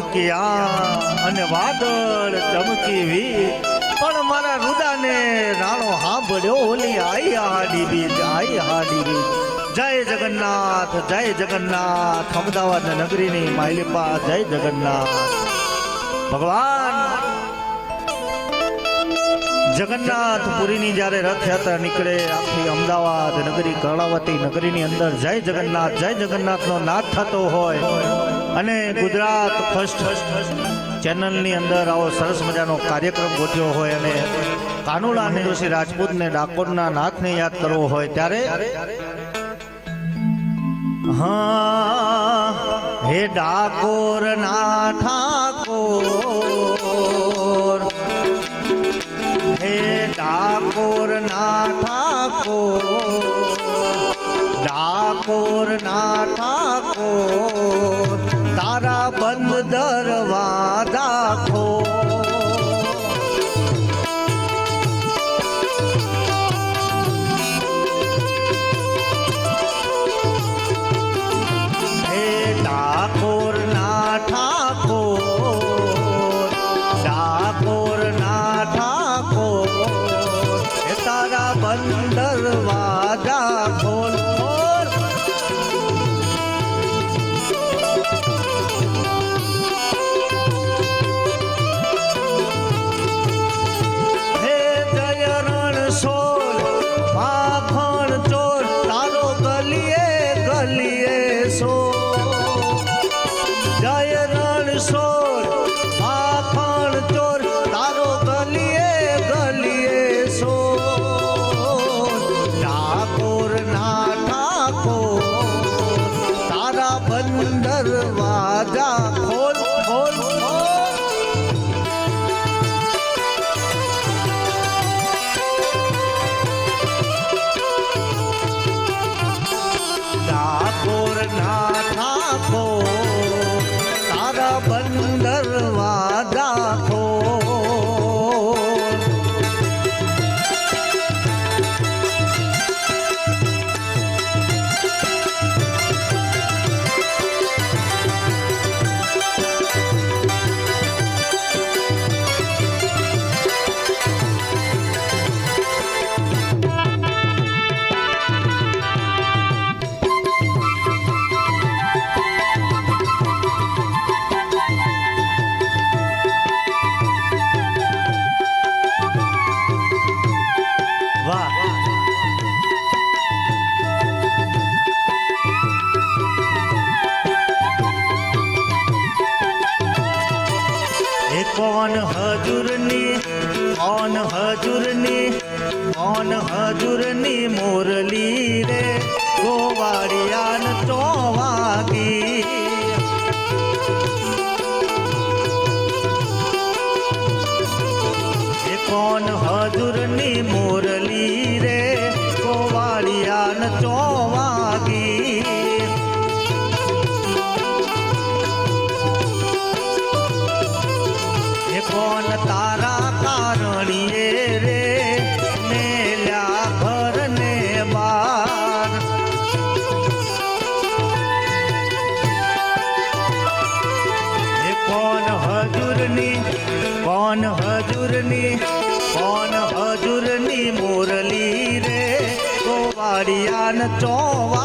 ટહુકિયા અને વાદળ ચમકીવી પણ મારા રુદાને રાણો હાંભળ્યો ઓલી આઈ હાડી આઈ હાડી જય જગન્નાથ જય જગન્નાથ, અમદાવાદ નગરીની માયલીપા જય જગન્નાથ. ભગવાન! જગન્નાથપુરીની જ્યારે રથયાત્રા નીકળે, આખી અમદાવાદ નગરી કર્ણાવતી નગરીની અંદર જય જગન્નાથ, જય જગન્નાથનો નાદ થતો હોય. અને ગુજરાત ફર્સ્ટ ચેનલની અંદર આવો સરસ મજાનો કાર્યક્રમ ગોઠવ્યો હોય અને કાનુલા જોશી રાજપૂતને ડાકોરના નાથને યાદ કરવો હોય ત્યારે હા, હે ડાકોર ના ઠાકોર so Anatova.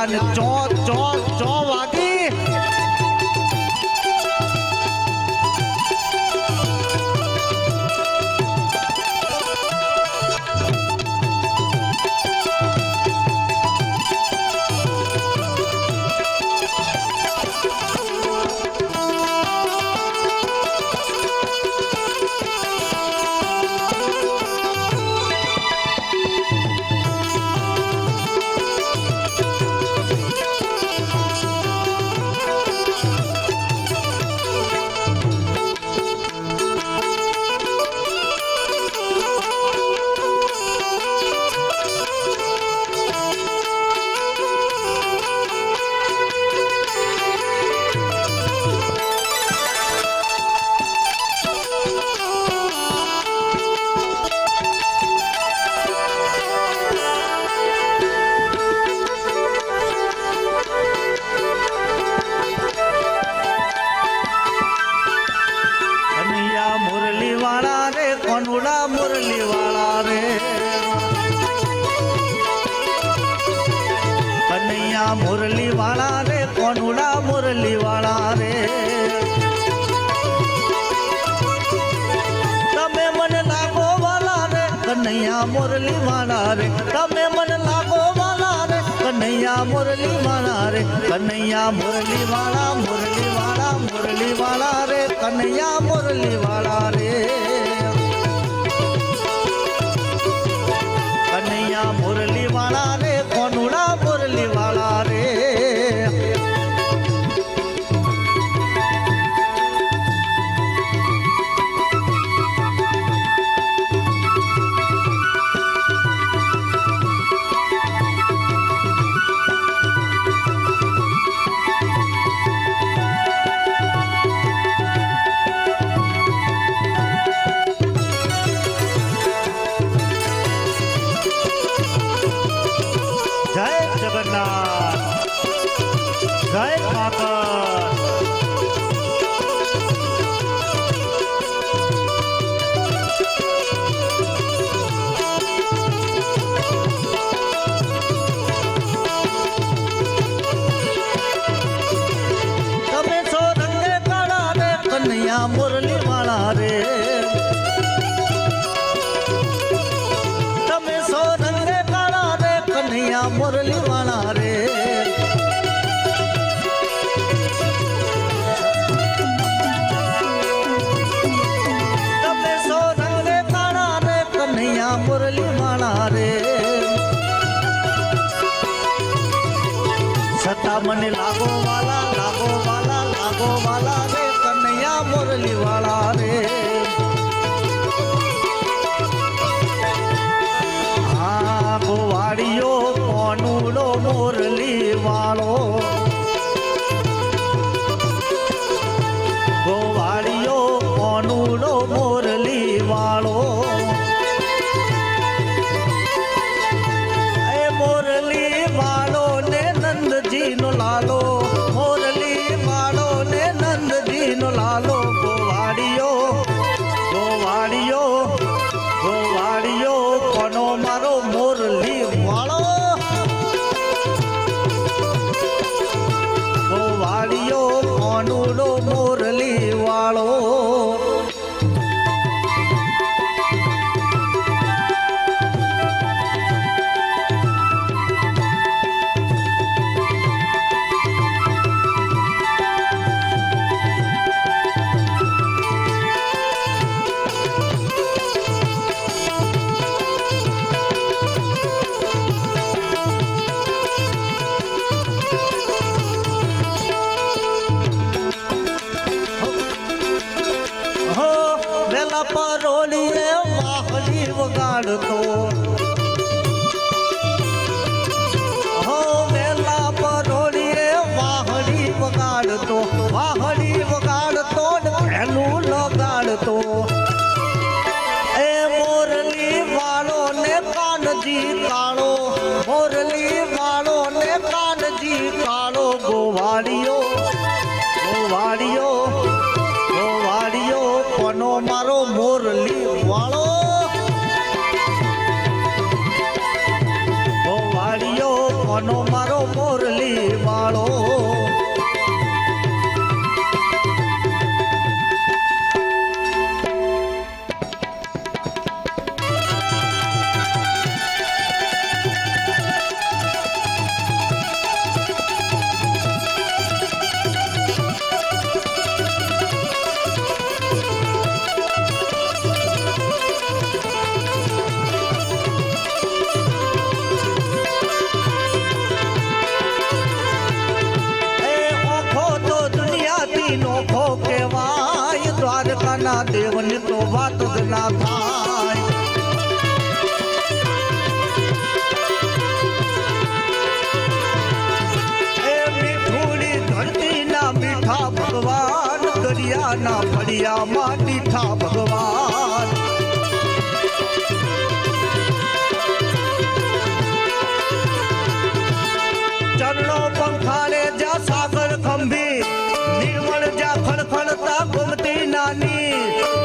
ગોવાળિયાન ચો ચો ચો વાગી વાહલી વગાડતો. દરિયામાં દીઠા ભગવાન. ચરણો પંખાને જ્યાં સાગર ખંભી, નિર્મળ જ્યાં ખડખડતા ગુમતી નાની.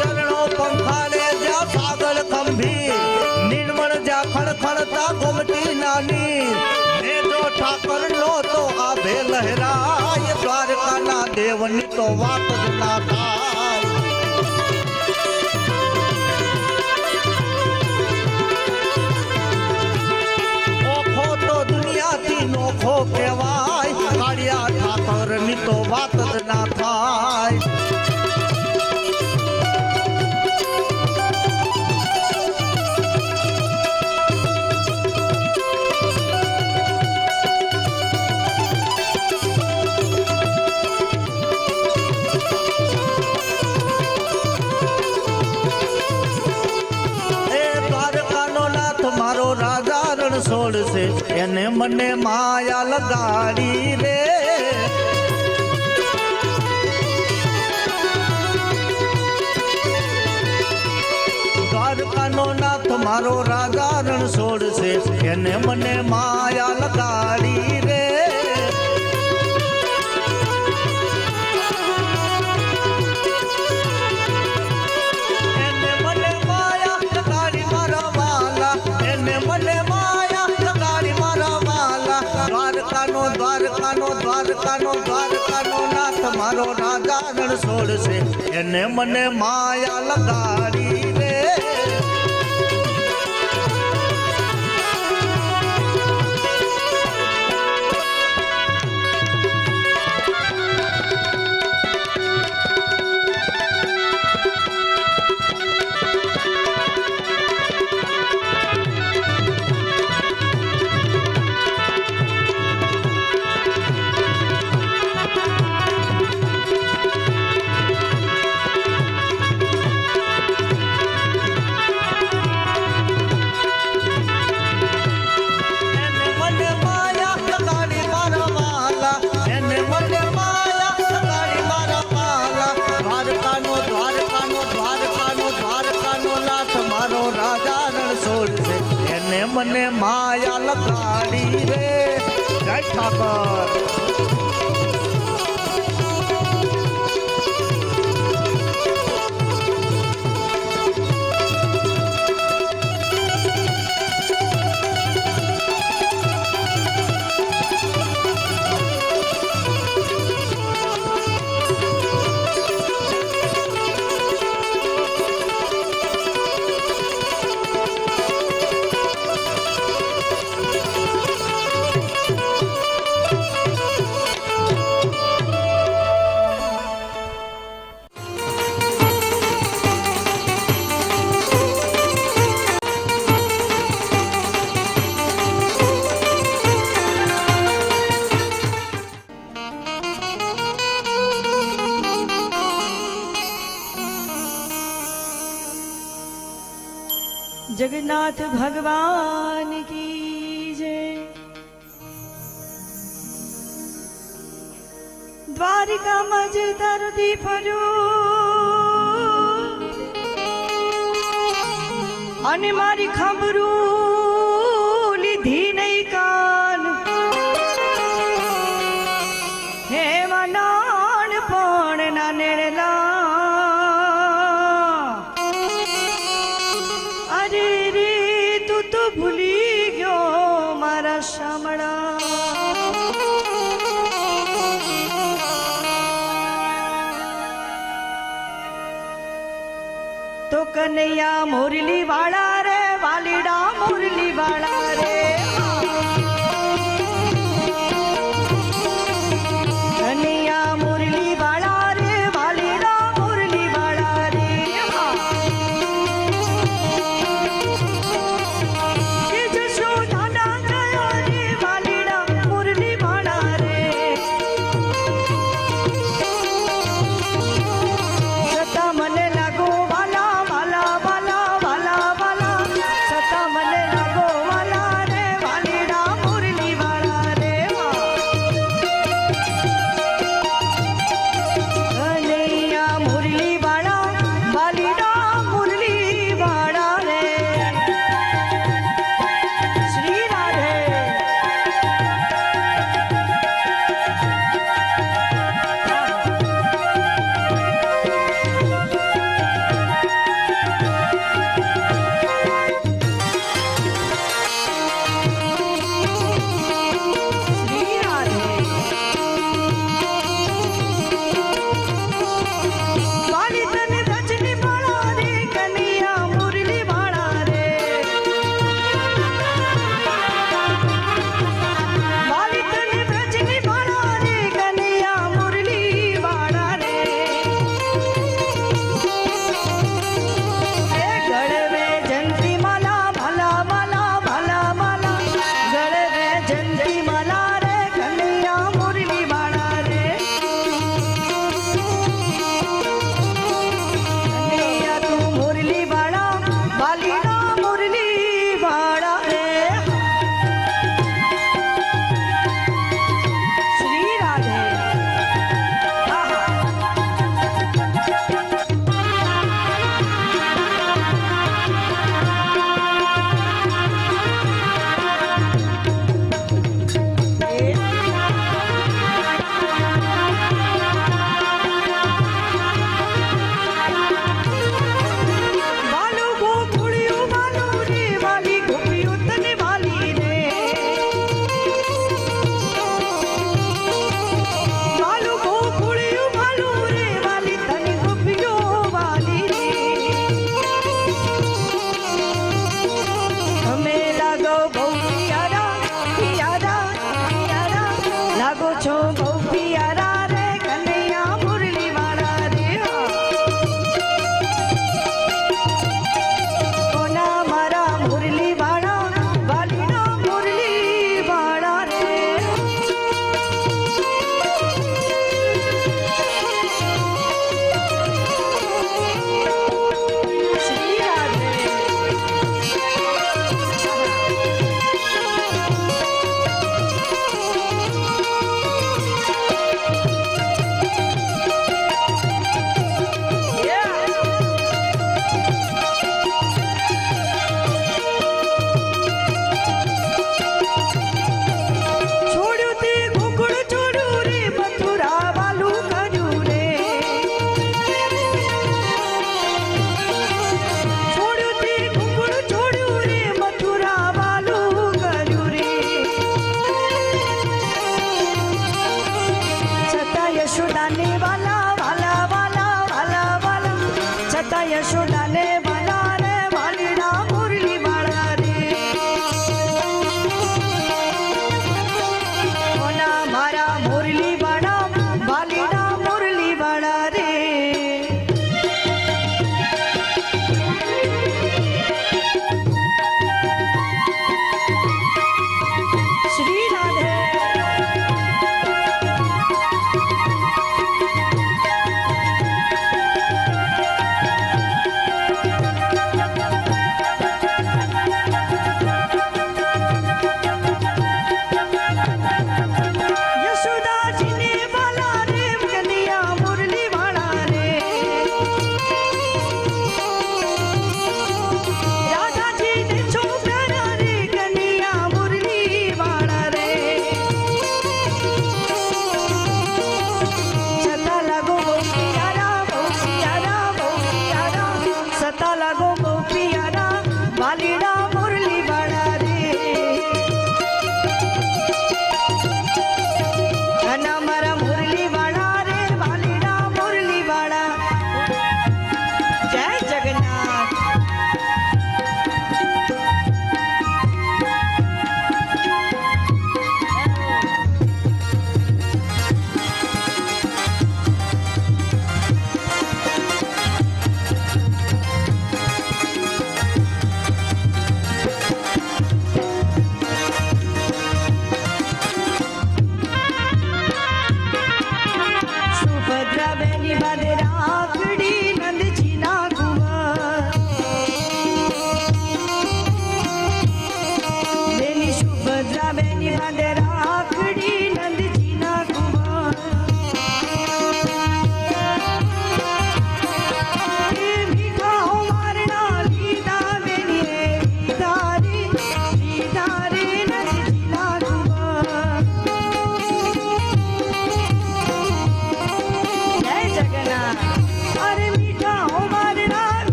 ચરણો પંખાને જ્યાં સાગર ખંભી, નિર્મળ જ્યાં ખડખડતા ગુમતી નાની. એને મને માયા લગાડી રે. દ્વારકાનો નાથ મારો રાજા રણ છોડશે. એને મને માયા છોડશે. એને મને માયા લગાડી. கண்ணையா முரளி வாழாரே வாழிடா முரளி வாழாரே.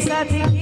Satiki.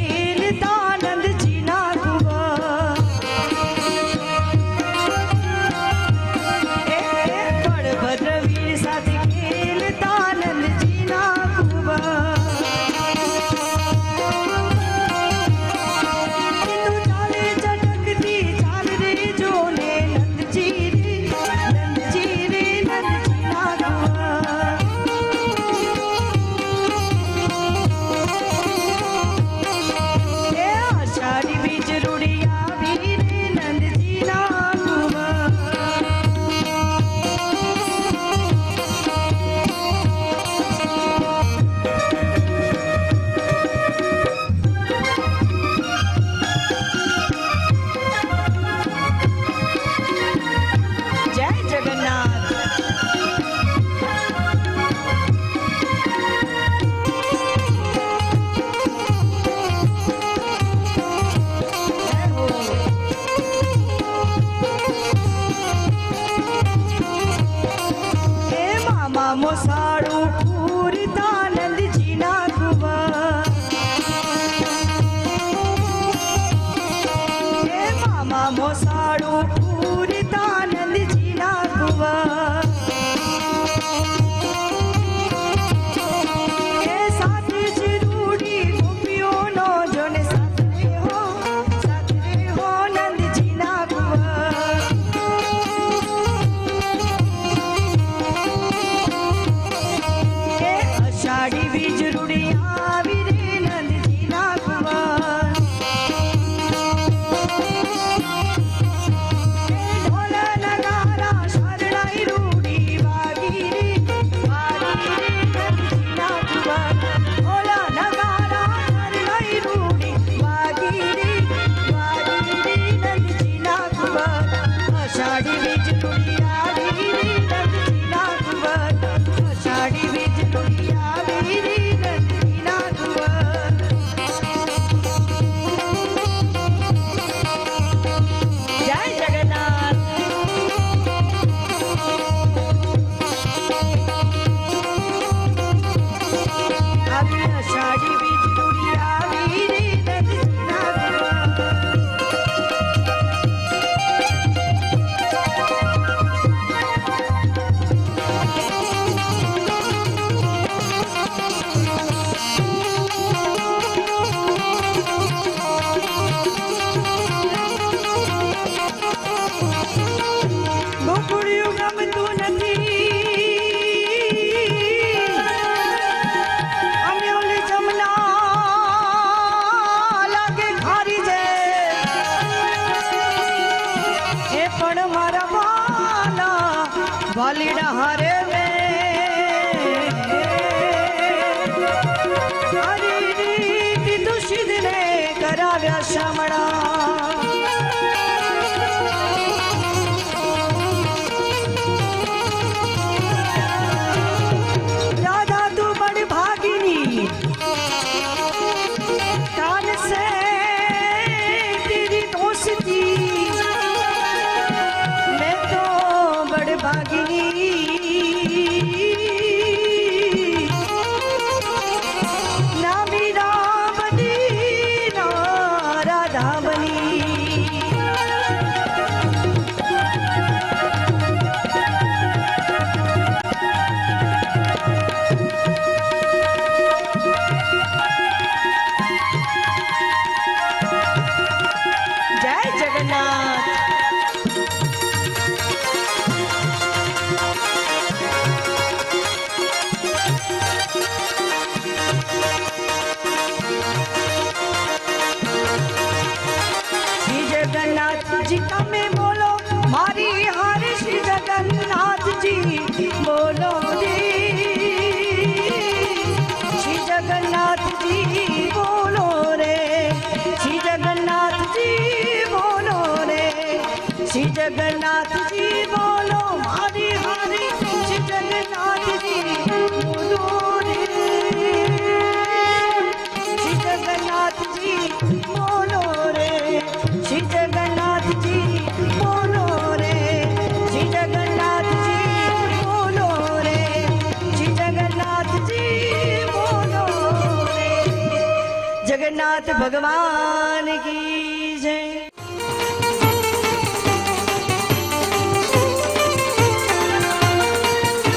ભગવાન.